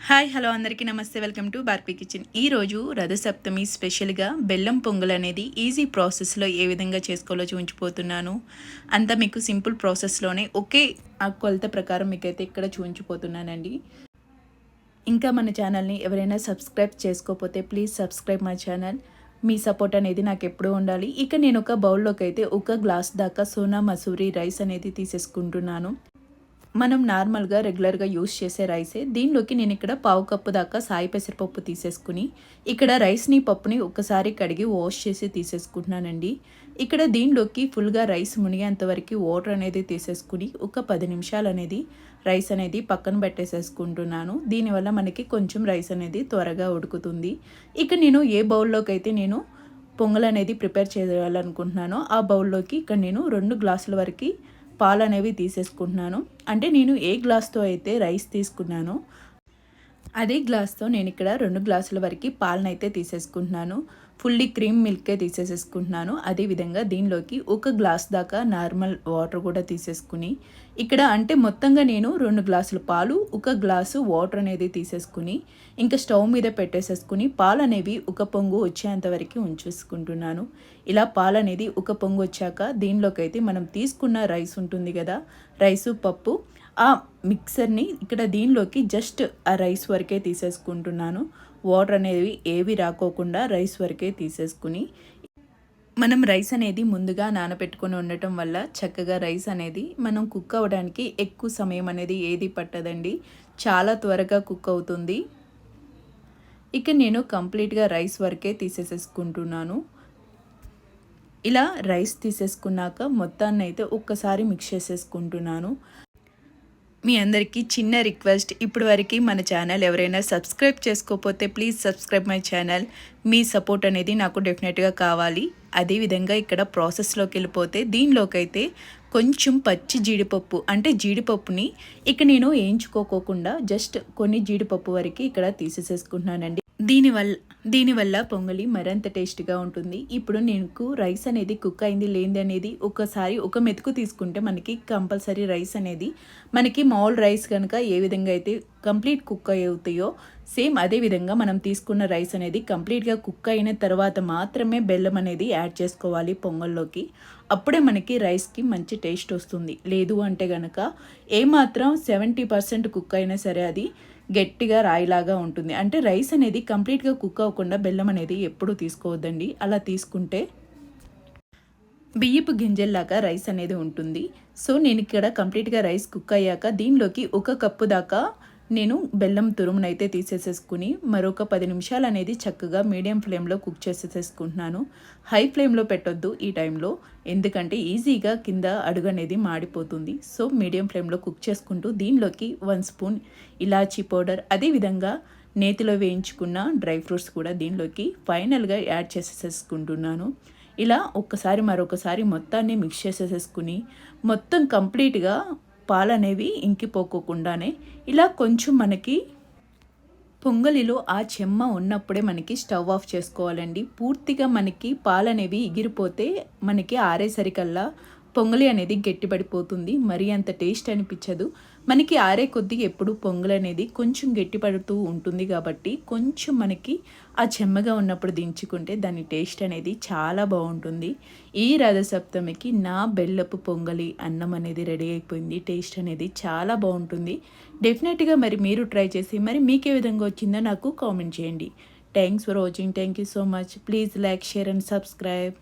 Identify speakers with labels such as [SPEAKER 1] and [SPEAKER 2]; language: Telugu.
[SPEAKER 1] హాయ్ హలో అందరికీ నమస్తే. Welcome to Barpi kitchen. ఈరోజు రథసప్తమి స్పెషల్గా బెల్లం పొంగల్ అనేది ఈజీ ప్రాసెస్లో ఏ విధంగా చేసుకోవాలో చూపించిపోతున్నాను అంతా మీకు సింపుల్ ప్రాసెస్లోనే ఒకే ఆ కొలత ప్రకారం మీకైతే ఇక్కడ చూపించిపోతున్నానండి ఇంకా మన ఛానల్ని ఎవరైనా సబ్స్క్రైబ్ చేసుకోకపోతే ప్లీజ్ సబ్స్క్రైబ్ మై ఛానల్. మీ సపోర్ట్ అనేది నాకు ఎప్పుడూ ఉండాలి. ఇక నేను ఒక బౌల్లోకి అయితే ఒక గ్లాస్ దాకా సోనా మసూరి రైస్ అనేది తీసేసుకుంటున్నాను. మనం నార్మల్గా రెగ్యులర్గా యూస్ చేసే రైసే. దీనిలోకి నేను ఇక్కడ పావు కప్పు దాకా సాయి పెసరపప్పు తీసేసుకుని ఇక్కడ రైస్ని పప్పుని ఒకసారి కడిగి వాష్ చేసి తీసేసుకుంటున్నానండి. ఇక్కడ దీనిలోకి ఫుల్గా రైస్ మునిగేంత వరకు వాటర్ అనేది తీసేసుకుని ఒక పది నిమిషాలు అనేది రైస్ అనేది పక్కన పెట్టేసేసుకుంటున్నాను. దీనివల్ల మనకి కొంచెం రైస్ అనేది త్వరగా ఉడుకుతుంది. ఇక నేను ఏ బౌల్లోకి అయితే నేను పొంగల్ అనేది ప్రిపేర్ చేయాలనుకుంటున్నానో ఆ బౌల్లోకి ఇక్కడ నేను రెండు గ్లాసుల వరకు పాలు అనేవి తీసేసుకుంటున్నాను. అంటే నేను ఏ గ్లాస్తో అయితే రైస్ తీసుకున్నానో అదే గ్లాస్తో నేను ఇక్కడ రెండు గ్లాసుల వరకు పాలనైతే తీసేసుకుంటున్నాను. Fully cream మిల్కే తీసేసేసుకుంటున్నాను. అదేవిధంగా దీనిలోకి ఒక గ్లాస్ దాకా నార్మల్ వాటర్ కూడా తీసేసుకుని ఇక్కడ అంటే మొత్తంగా నేను రెండు గ్లాసుల పాలు ఒక గ్లాసు వాటర్ అనేది తీసేసుకుని ఇంకా స్టవ్ మీద పెట్టేసేసుకుని పాలు అనేవి ఒక పొంగు వచ్చేంత వరకు ఉంచేసుకుంటున్నాను. ఇలా పాలు అనేది ఒక పొంగు వచ్చాక దీనిలోకి అయితే మనం తీసుకున్న రైస్ ఉంటుంది కదా రైసు పప్పు ఆ మిక్సర్ని ఇక్కడ దీనిలోకి జస్ట్ ఆ రైస్ వరకే తీసేసుకుంటున్నాను. వాటర్ అనేవి ఏవి రాకోకుండా రైస్ వరకే తీసేసుకుని మనం రైస్ అనేది ముందుగా నానబెట్టుకొని ఉండటం వల్ల చక్కగా రైస్ అనేది మనం కుక్ అవ్వడానికి ఎక్కువ సమయం అనేది ఏది పట్టదండి. చాలా త్వరగా కుక్ అవుతుంది. ఇక నేను కంప్లీట్గా రైస్ వరకే తీసేసేసుకుంటున్నాను. ఇలా రైస్ తీసేసుకున్నాక మొత్తాన్ని అయితే ఒక్కసారి మిక్స్ చేసేసుకుంటున్నాను. మీ అందరికీ చిన్న రిక్వెస్ట్. ఇప్పటి వరకు మన ఛానల్ ఎవరైనా సబ్స్క్రైబ్ చేసుకోకపోతే ప్లీజ్ సబ్స్క్రైబ్ మై ఛానల్. మీ సపోర్ట్ అనేది నాకు డెఫినెట్గా కావాలి. అదేవిధంగా ఇక్కడ ప్రాసెస్లోకి వెళ్ళిపోతే దీనిలోకి అయితే కొంచెం పచ్చి జీడిపప్పు అంటే జీడిపప్పుని ఇక నేను వేయించుకోకోకుండా జస్ట్ కొన్ని జీడిపప్పు వరకు ఇక్కడ తీసేసేసుకుంటున్నానండి. దీనివల్ల దీనివల్ల పొంగలి మరింత టేస్ట్గా ఉంటుంది. ఇప్పుడు నేను రైస్ అనేది కుక్ అయింది లేనిది అనేది ఒకసారి ఒక మెతుకు తీసుకుంటే మనకి కంపల్సరీ రైస్ అనేది మనకి మామూలు రైస్ కనుక ఏ విధంగా అయితే కంప్లీట్ కుక్ అవుతాయో సేమ్ అదే విధంగా మనం తీసుకున్న రైస్ అనేది కంప్లీట్గా కుక్ అయిన తర్వాత మాత్రమే బెల్లం అనేది యాడ్ చేసుకోవాలి పొంగల్లోకి. అప్పుడే మనకి రైస్కి మంచి టేస్ట్ వస్తుంది. లేదు అంటే కనుక ఏమాత్రం సెవెంటీ పర్సెంట్ కుక్ అయినా సరే అది గట్టిగా రాయిలాగా ఉంటుంది. అంటే రైస్ అనేది కంప్లీట్గా కుక్ అవ్వకుండా బెల్లం అనేది ఎప్పుడు తీసుకోవద్దండి. అలా తీసుకుంటే బియ్యపు గింజల్లాగా రైస్ అనేది ఉంటుంది. సో నేను ఇక్కడ కంప్లీట్గా రైస్ కుక్ అయ్యాక దీనిలోకి ఒక కప్పు దాకా నేను బెల్లం తురుమునైతే తీసేసేసుకుని మరొక పది నిమిషాలు అనేది చక్కగా మీడియం ఫ్లేమ్లో కుక్ చేసేసేసుకుంటున్నాను. హై ఫ్లేమ్లో పెట్టొద్దు ఈ టైంలో ఎందుకంటే ఈజీగా కింద అడుగు అనేది మాడిపోతుంది. సో మీడియం ఫ్లేమ్లో కుక్ చేసుకుంటూ దీనిలోకి వన్ స్పూన్ ఇలాచీ పౌడర్ అదేవిధంగా నేతిలో వేయించుకున్న డ్రై ఫ్రూట్స్ కూడా దీనిలోకి ఫైనల్గా యాడ్ చేసేసేసుకుంటున్నాను. ఇలా ఒక్కసారి మరొకసారి మొత్తాన్ని మిక్స్ చేసేసేసుకుని మొత్తం కంప్లీట్గా పాలనేవి ఇంకిపోకోకుండానే ఇలా కొంచెం మనకి పొంగలిలో ఆ చెమ్మ ఉన్నప్పుడే మనకి స్టవ్ ఆఫ్ చేసుకోవాలండి. పూర్తిగా మనకి పాలనేవి ఎగిరిపోతే మనకి ఆరేసరికల్లా పొంగలి అనేది గట్టిపడిపోతుంది. మరీ అంత టేస్ట్ అనిపించదు. మనకి ఆరే కొద్దీ ఎప్పుడు పొంగల్ అనేది కొంచెం గట్టిపడుతూ ఉంటుంది కాబట్టి కొంచెం మనకి ఆ చెమ్మగా ఉన్నప్పుడు దించుకుంటే దాని టేస్ట్ అనేది చాలా బాగుంటుంది. ఈ రథసప్తమికి నా బెల్లపు పొంగలి అన్నం అనేది రెడీ అయిపోయింది. టేస్ట్ అనేది చాలా బాగుంటుంది. డెఫినెట్గా మరి మీరు ట్రై చేసి మరి మీకే విధంగా వచ్చిందో నాకు కామెంట్ చేయండి. Thanks for watching thank you so much please like share and subscribe